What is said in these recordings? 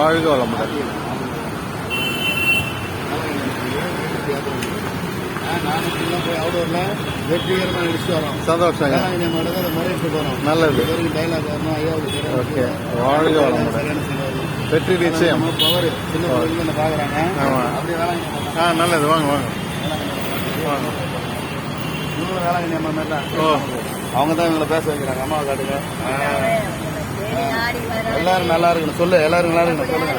வாழ்க வளமுடன். போகிறோம் நல்லது. ஓகே. வாழ்க வளமுடன். வெற்றி நிச்சயம். ஆ நல்லது. வாங்க வாங்க. வாங்க. வேளாங்கண்ணி அம்மா மாதிரி தான். ஓ. அவங்க தான் இவங்களை பேச வைக்கிறாங்க. அம்மாவை காட்டுங்க. எல்லாரும் நல்லா இருக்கணும் சொல்லு எல்லாரும் நல்லா இருக்கணும் சொல்லுங்க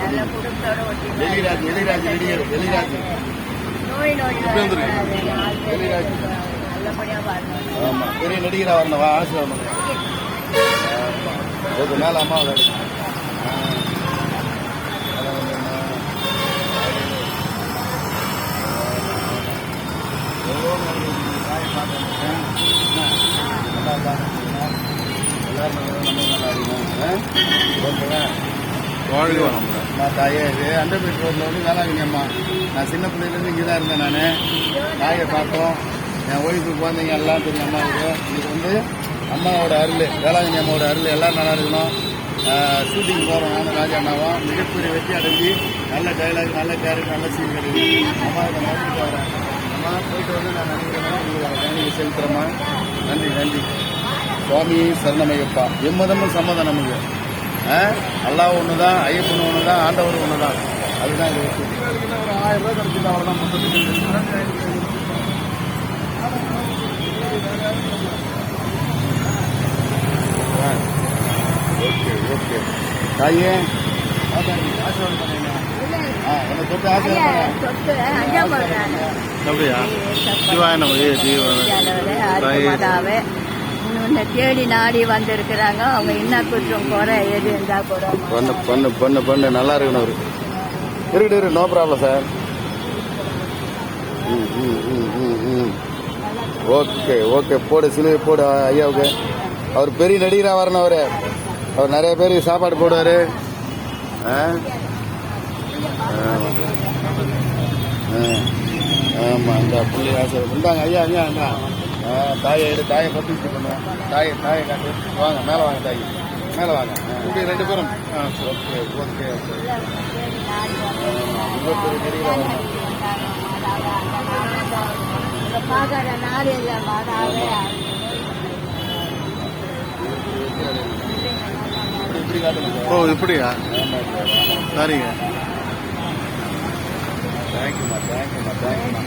நல்ல குடும்பத்தோட ஒட்டி எலிராஜ் எலிராஜ் எலிராஜ் எலிராஜ் ஆமா பெரிய நடிகரா வரணும் வா வரணும் பண்ணுங்க ஆமா. மேல அம்மா காட்டுங்க நல்லா எல்லாரும் ஓகேவா? வாழ்க வளமுடன். நான் தாயே இது அண்டர்பேட் ரோட்டில் வந்து வேளாங்கண்ணி அம்மா. நான் சின்ன பிள்ளையிலேருந்து இங்கே தான் இருந்தேன் நான். தாயை பார்த்தோம். என் ஒய்ஃபு குழந்தைங்க எல்லாம் தெரியும் அம்மாவுக்கு இது. வந்து அம்மாவோட அருள் வேளாங்கண்ணி அம்மாவோட அருள் எல்லாம் நல்லா இருக்கணும். ஷூட்டிங் போகிறோம் நானும் ராஜா அண்ணாவும் மிகப்பெரிய வெற்றி அடைஞ்சு நல்ல டைலாக் நல்ல கேரக்டர் நல்ல சீன் கிடைக்கும் அம்மாவுக்கு வரேன் அம்மா போயிட்டு வந்து நான் நினைக்கிறேன் உங்களுக்கு செலுத்துகிறேம்மா நன்றி நன்றி. சுவாமி சரணமையப்பா. எம்மதமும் சம்மதம் நமக்கு ஆ? அல்லாஹ் ஒன்று தான் ஐயப்பன் ஒன்று தான் ஆண்டவர் ஒன்று தான் அதுதான் இது ஒரு ஆயிரம் ரூபாய் கிடைச்சிட்டு ஓகே ஓகே தாயே ஆசீர்வாதம் பண்ணுங்க அப்படியா? சிவாய நம்ம உன்னை தேடி நாடி வந்திருக்கிறாங்க. அவங்க என்ன குற்றம் குறை எது இருந்தா கூட பொண்ணு பொண்ணு பொண்ணு பொண்ணு நல்லா இருக்கணும் அவரு. இருக்கட்டும் இருக்கு நோ ப்ராப்ளம் சார் ம் ம் ம் ம் ம். ஓகே ஓகே போடு சிலுவை போடு ஐயாவுக்கு. அவர் பெரிய நடிகராக வரணும் அவரு. அவர் நிறைய பேருக்கு சாப்பாடு போடுவார். ஆ? ஆ. ஆமாம் இந்த புள்ளி ஆசை இந்தாங்க ஐயா ஐயா அண்ணா தாயை எடு தாயை பற்றி பண்ணுவோம் தாயை தாயை காட்டு. வாங்க மேலே வாங்க தாய் மேலே வாங்க. இப்படி ரெண்டு பேரும். ஆ ஓகே ஓகே நடிகராக வரணும் பார்க்கற நாள் இல்லை மாதாவே இப்படி இப்படி ஓ இப்படியா சரிங்க தேங்க்யூம்மா தேங்க்யூம்மா தேங்க்யூம்மா